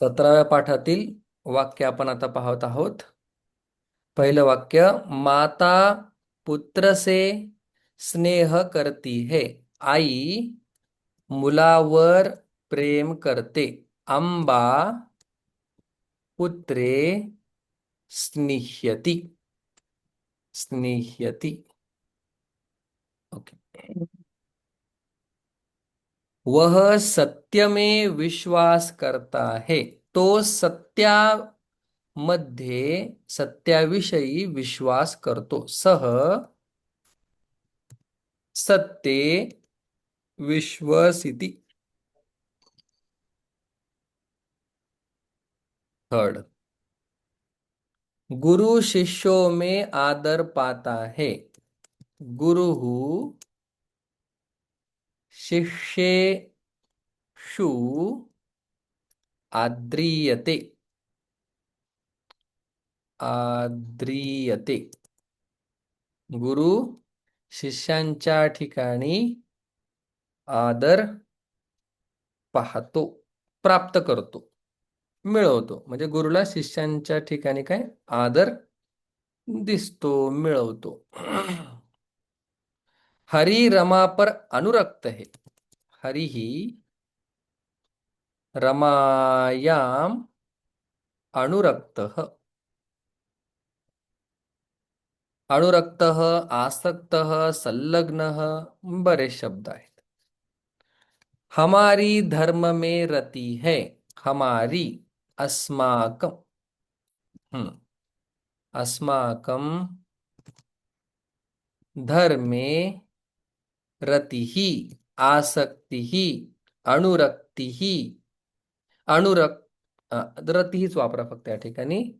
सतराव्या पाठातील वाक्य आपण आता पाहत आहोत. पहिलं वाक्य माता पुत्र से स्नेह करती है आई मुलावर प्रेम करते आंबा पुत्रे स्निह्यती. स्निह्यती. ओके. वह सत्य में विश्वास करता है। तो सत्यामध्ये सत्याविषयी विश्वास करतो। सह सत्ते विश्वसिति। थर्ड गुरु शिष्यों में आदर पाता है। गुरु शिष्येषु आद्रियते। आद्रियते। गुरु शिष्यांच्या ठिकाणी आदर पाहतो प्राप्त करतो मिळवतो. म्हणजे गुरुला शिष्यांच्या ठिकाणी काय? आदर दिसतो मिळवतो. हरी रमा पर अनुरक्त है। हरी ही रमायाम अनुरक्त अनुरक्त आसक्त संलग्न बरेच शब्द आहेत हमारी धर्म में रति है, हमारी अस्माकम हम्म अस्माकम धर्मे रतिः आसक्तिः अणुरक्तीही अनुरक रतीहीच वापरा फक्त या ठिकाणी.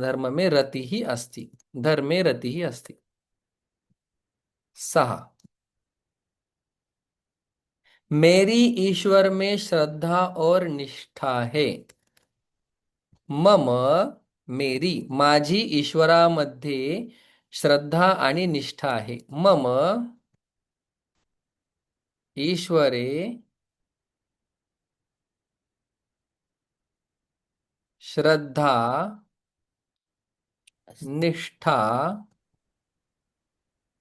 धर्म में रतिः अस्ति. धर्मे रतिः अस्ति. सहा. मेरी ईश्वर में श्रद्धा और निष्ठा है। मम मेरी माझी ईश्वरामध्ये श्रद्धा आणि निष्ठा आहे. मम ईश्वरे श्रद्धा निष्ठा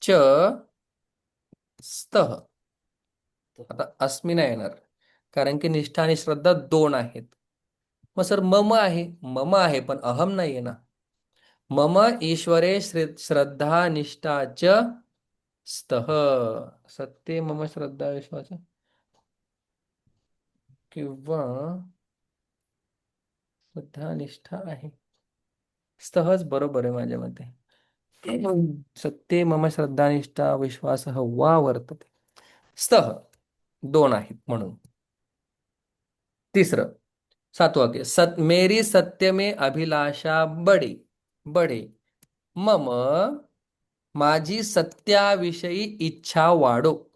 च स्तः. आता अस्मिना येणार. कारण की निष्ठा आणि श्रद्धा दोन आहेत. मग सर मम आहे. मम आहे पण अहम नाही आहे ना. मम ईश्वरे श्रद्धा निष्ठा च स्तः सत्य मम श्रद्धा विश्वास किंवा श्रद्धा निष्ठा आहे. स्तहच बरोबर आहे माझ्या मते. सत्य मम श्रद्धा निष्ठा विश्वास वा वर्तते. स्तह दोन आहेत म्हणून. तिसरं सातवा वाक्य. सत मेरी सत्य में अभिलाषा बडे बडे मम माझी सत्याविषयी इच्छा वाढो.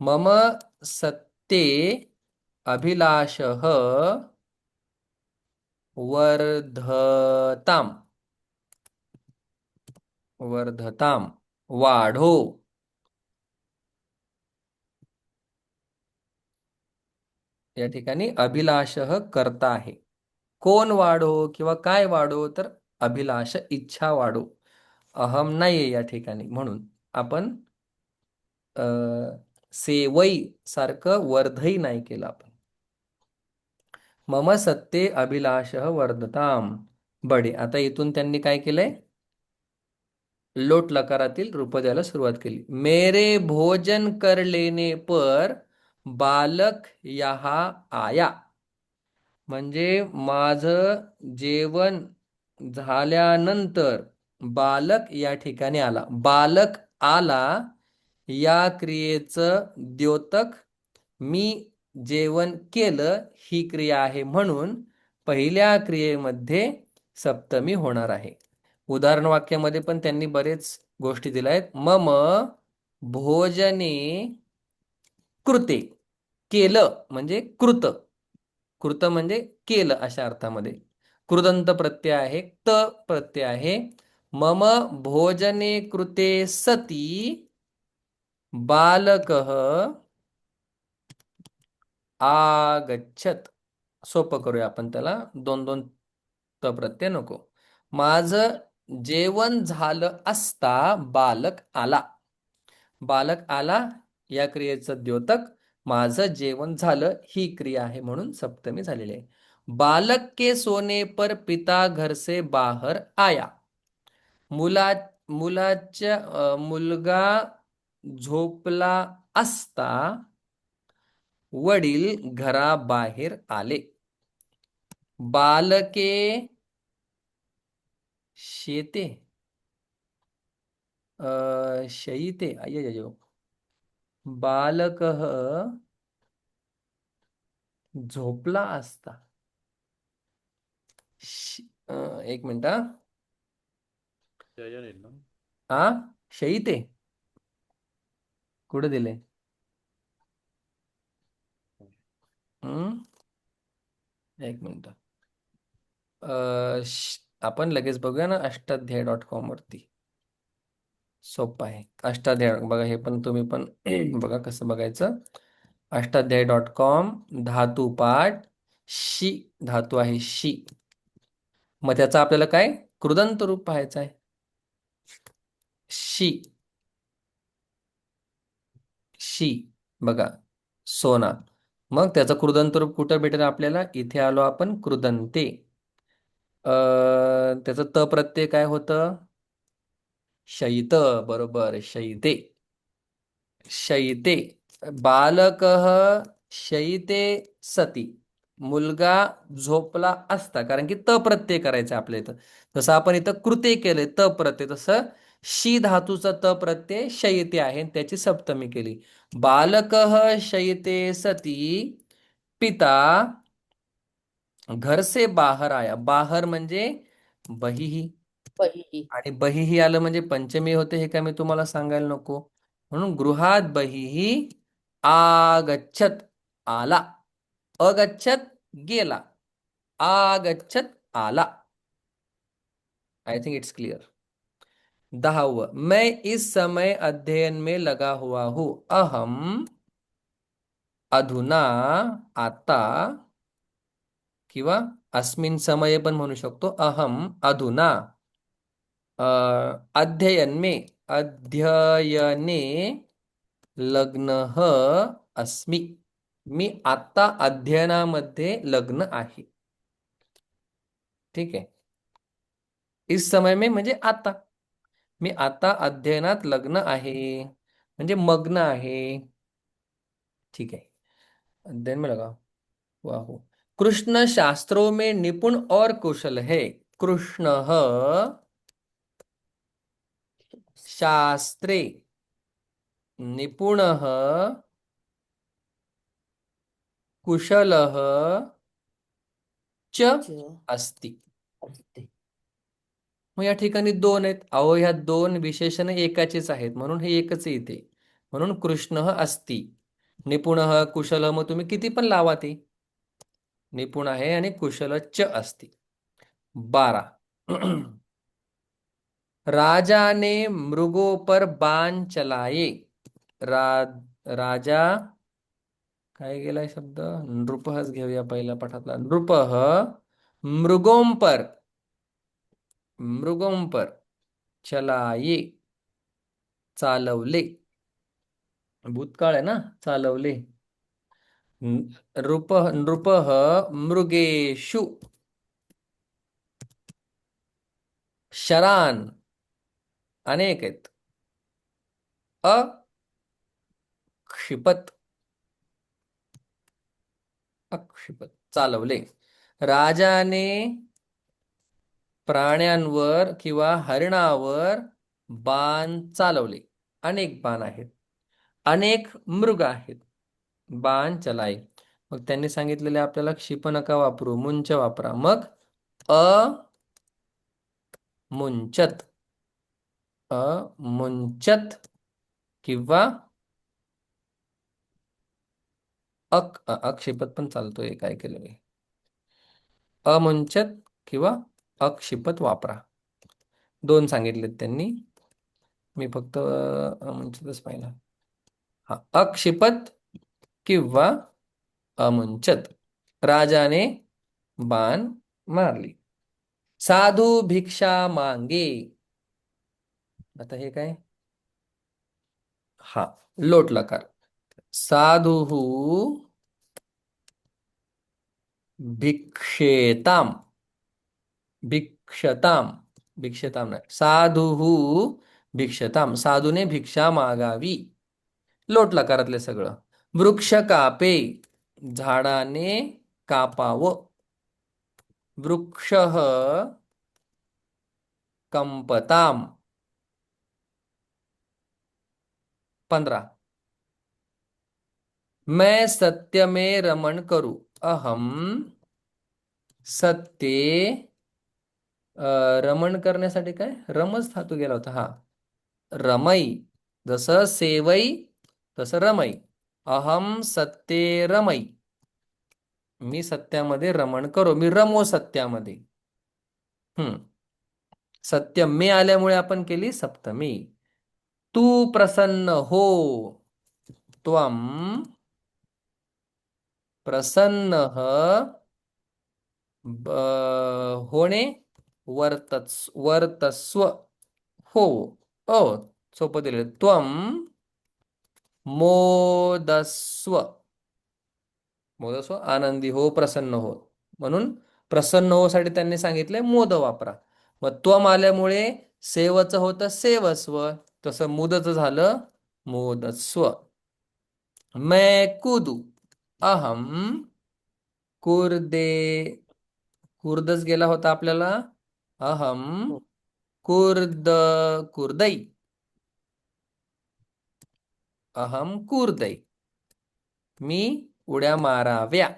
मम सत्ते अभिलाष वर्धताम. वर्धताम. वाढो. या ठिकाणी अभिलाष करता आहे. कोण वाढो किंवा काय वाढो तर अभिलाष इच्छा वाढो. अहम नाहीये या ठिकाणी. म्हणून आपण सेवई सारखं वर्धही नाही केलं आपण. मम सत्ते अभिलाष वर्धताम. बडे आता इथून त्यांनी काय केलंय? लोट लकारातील रूप द्यायला सुरुवात केली. मेरे भोजन कर लेने पर बालक यहा आया. म्हणजे माझं जेवण झाल्यानंतर बालक या ठिकाणी आला. बालक आला या क्रियेचं द्योतक मी जेवण केलं ही क्रिया आहे म्हणून पहिल्या क्रियेमध्ये सप्तमी होणार आहे. उदाहरण वाक्यामध्ये पण त्यांनी बरेच गोष्टी दिल्या आहेत. मम भोजने कृते केलं म्हणजे कृत. कृत म्हणजे केलं अशा अर्थामध्ये. कृदंत प्रत्यय आहे त प्रत्यय आहे मम भोजने कृते सती बालकः आगच्छत. सोपं करूया आपण त्याला. दोन दोन त प्रत्यय नको. माझं जेवण झालं असता बालक आला. बालक आला या क्रियेचं द्योतक माझं जेवण झालं ही क्रिया आहे म्हणून सप्तमी झालेली आहे. बालक के सोने पर पिता घर से बाहर आया. मुला मुलाच्या मुलगा झोपला असता वडील घराबाहेर आले. बालके शेते शयिते अयो बालकः झोपला असता. एक मिनिट हा. शयन येईल ना. हा शयिते कुठे दिले? हम्म? एक मिनिट. अ, श- आपण लगेच बघूया ना अष्टाध्यायी डॉट कॉम वरती. सोपं आहे. अष्टाध्याय बघा हे पण तुम्ही पण बघा कसं बघायचं. अष्टाध्यायी डॉट कॉम धातू पाठ शी धातू आहे शी. मग त्याचा आपल्याला काय? कृदंत रूप पाहायचं आहे. शी. शी. बघा सोना. मग त्याचं कृदंत रूप कुठं भेटेल आपल्याला? इथे आलो आपण कृदंते. त्याचं त प्रत्यय काय होतं? शैत बरोबर शैते शैते बालकः शैते सती. मुलगा झोपला असता कारण की त प्रत्यय करायचं आपल्या इथं. जसं आपण इथं कृते केले त प्रत्यय तसं शी धातूचा त प्रत्यय शयिते आहे त्याची सप्तमी केली. बालकः शयिते सती पिता घर से बाहर आया. बाहर म्हणजे बहिही. बहिः आणि बहिही आलं म्हणजे पंचमी होते हे काय मी तुम्हाला सांगायला नको. म्हणून गृहात बहिही आगच्छत आला. अगच्छत गेला. आगच्छत आला. आई थिंक इट्स क्लियर दहावं मैं इस समय अध्ययन में लगा हुआ हूँ। अहम अधुना आता किंवा अस्मिन समये पण म्हणू शकतो। अहम अधुना अध्ययन में अध्ययने लग्नः अस्मि। मी आता अध्ययनामध्ये लग्न आहे। ठीक आहे? इस समय में म्हणजे आता मी आता अध्ययनात लग्न आहे. म्हणजे मग्न आहे. ठीक आहे. अध्ययन में लगा हुआ हूँ कृष्ण शास्त्रों में निपुण और कुशल है. कृष्ण शास्त्रे. निपुणः कुशलः च. अस्ति. मग या ठिकाणी दोन आहेत. अहो ह्या दोन विशेषण एकाचेच आहेत. म्हणून हे एकच येते म्हणून कृष्ण अस्ति. निपुण कुशल मग तुम्ही किती पण लावा ते. निपुण आहे आणि कुशल च अस्ति. बारा. राजाने मृगोपर बाण चलाये. रा राजा काय गेलाय शब्द? नृपहच घेऊया पहिल्या पाठातला. नृपः मृगोंपर मृगों पर चलाये चालवले. भूतकाळ आहे ना? चालवले. नृप नृपः मृगेषु. शरान अनेक आहेत. अक्षिपत अक्षिपत. चालवले. राजाने प्राण्यांवर किंवा हरिणावर बाण चालवले. अनेक बाण आहेत. अनेक मृग आहेत. बाण चलाय. मग त्यांनी सांगितलेले आपल्याला क्षिप नका वापरू मुंच वापरा. मग अ मुंचत. अ मुंचत किंवा अक अक्षेपत अक्षिपत पण चालतोय. काय केलं अमुंचत किंवा अक्षिपत वापरा. दोन सांगितलेत त्यांनी. मी फक्त अमुंचतच पाहिला. हा अक्षिपत किंवा अमुंचत. राजाने बाण मारली. साधू भिक्षा मांगे. आता हे काय? हा लोट लकार. साधू भिक्षेताम. भिक्षताम भिक्षताम नाही साधू भिक्षताम साधूने भिक्षा मागावी. लोट लकारातले सगळं. वृक्ष कापे झाडाने कापावं. वृक्ष कंपताम. पंधरा. मैं सत्य में रमण करू अहम सत्ये रमण करण्यासाठी काय? रमच धातू गेला होता हा. रमई जसं सेवई तसं रमई. अहम सत्ये रमई. मी सत्यामध्ये रमण करो मी रमो सत्यामध्ये. हम्म. सत्य मे आल्यामुळे आपण केली सप्तमी. तू प्रसन्न हो. त्वम प्रसन्न होणे. वर्तस् वर्तस्व. हो ओ सोपं दिले. त्वम मोदस्व. मोदस्व आनंदी हो प्रसन्न हो. म्हणून प्रसन्न होसाठी त्यांनी सांगितले मोद वापरा. मग त्वम आल्यामुळे सेवचं होतं सेवस्व. तसं मुदचं झालं मोदस्व. मै कुदू अहम कुर्दे. कुर्दच गेला होता आपल्याला. अहम कुर्द कुर्दई अहम कुर्दई मी उड्या माराव्या।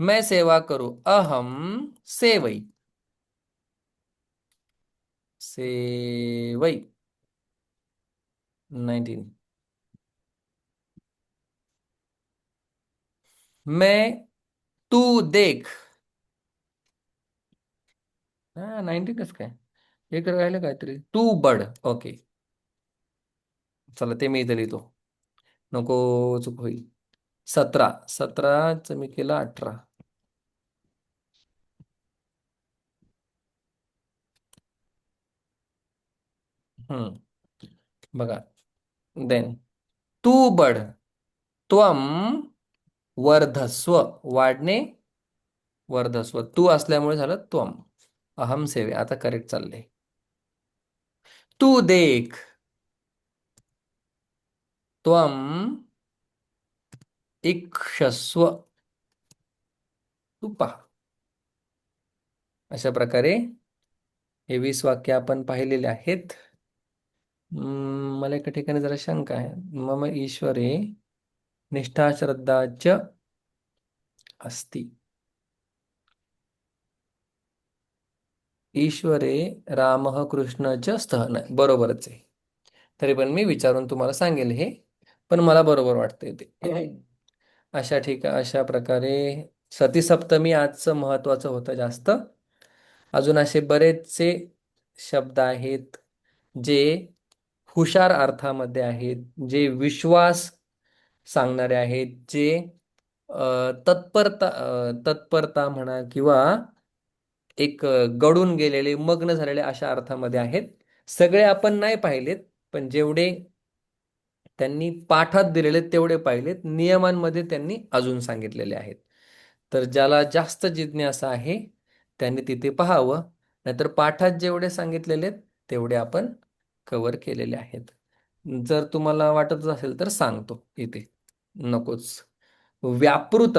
मैं सेवा करू। अहम सेवई सेवई नाइनटीन। मैं तू देख। हा नाईन्टीन कसं काय एक राहिलं काहीतरी. तू बड. ओके. चला ते मी इथे लिहितो. नको चूक होईल. सतरा. सतराच मी केलं अठरा. हम्म. बघा. देन तू बड. त्वम वर्धस्व. वाढणे वर्धस्व. तू असल्यामुळे झालं त्वम. अहम सेवे. आता करेक्ट चाललंय. तू देख. त्वम इक्षस्व. तू पहा. अशा प्रकारे हे वीस वाक्य आपण पाहिलेले आहेत. मला एका ठिकाणी जरा शंका आहे. मम ईश्वरे निष्ठा श्रद्धा च अस्ति. ईश्वरे राम कृष्ण च स्तः नाही बरोबरच आहे. तरी पण मी विचारून तुम्हाला सांगेल हे पण मला बरोबर वाटतंय ते. अशा ठिका अशा प्रकारे सती सप्तमी आजचं महत्वाचं होतं जास्त. अजून असे बरेचसे शब्द आहेत जे हुशार अर्थामध्ये आहेत जे विश्वास सांगणारे आहेत जे तत्परता तत्परता म्हणा किंवा एक गडून गेलेले मग्न झालेले अशा अर्थामध्ये आहेत. सगळे आपण नाही पाहिलेत पण जेवढे त्यांनी पाठात दिलेले तेवढे पाहिलेत. नियमांमध्ये त्यांनी अजून सांगितलेले आहेत. तर ज्याला जास्त जिज्ञासा आहे त्यांनी तिथे पाहावं. नाहीतर पाठात जेवढे सांगितलेले आहेत तेवढे आपण कव्हर केलेले आहेत. जर तुम्हाला वाटत असेल तर सांगतो इथे. नकोच. व्यापृत.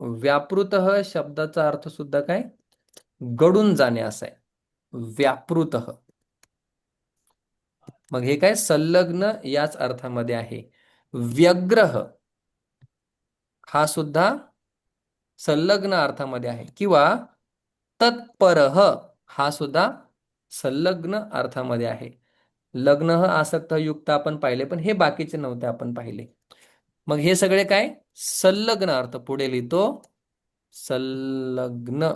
व्यापृत शब्दाचा अर्थ सुद्धा काय? गडून जाणे असं. आहे व्यापृत. मग हे काय? संलग्न याच अर्थामध्ये आहे. व्यग्रह. हा सुद्धा संलग्न अर्थामध्ये आहे. किंवा तत्परह हा सुद्धा संलग्न अर्थामध्ये आहे. लग्न आसक्त युक्त आपण पाहिले पण हे बाकीचे नव्हते आपण पाहिले. मग हे सगळे काय? संलग्न अर्थ. पुढे लिहितो. संलग्न.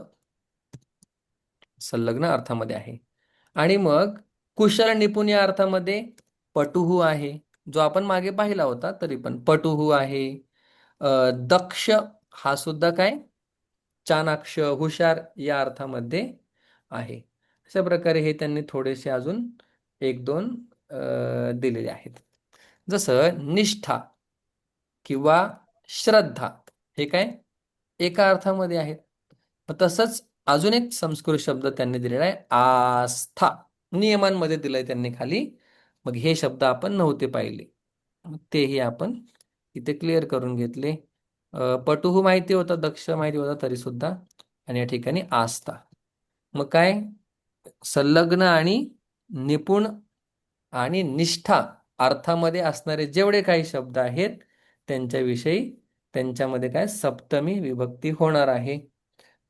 संलग्न अर्थामध्ये आहे. आणि मग कुशल निपुण या अर्थामध्ये पटुहू आहे. जो आपण मागे पाहिला होता तरी पण पटुहू आहे. दक्ष हा सुद्धा काय? चाणाक्ष हुशार या अर्थामध्ये आहे. अशा प्रकारे हे त्यांनी थोडेसे अजून एक दोन दिलेले आहेत. जसं निष्ठा किंवा श्रद्धा हे काय? एका अर्थामध्ये आहेत तसंच अजून एक संस्कृत शब्द त्यांनी दिलेला आहे आस्था. नियमांमध्ये दिलंय त्यांनी खाली. मग हे शब्द आपण नव्हते पाहिले. मग तेही आपण इथे क्लिअर करून घेतले. पटुहू माहिती होता दक्ष माहिती होता तरी सुद्धा आणि या ठिकाणी आस्था. मग काय? संलग्न आणि निपुण आणि निष्ठा अर्थामध्ये असणारे जेवढे काही शब्द आहेत त्यांच्याविषयी त्यांच्यामध्ये काय? सप्तमी विभक्ती होणार आहे.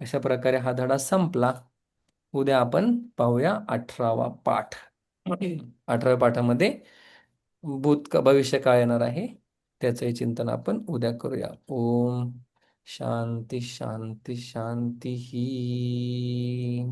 अशा प्रकारे हा धडा संपला. उद्या आपण पाहूया अठरावा पाठ. अठराव्या पाठामध्ये भूत का भविष्य काय येणार आहे त्याचंही चिंतन आपण उद्या करूया. ओम शांती शांती शांती ही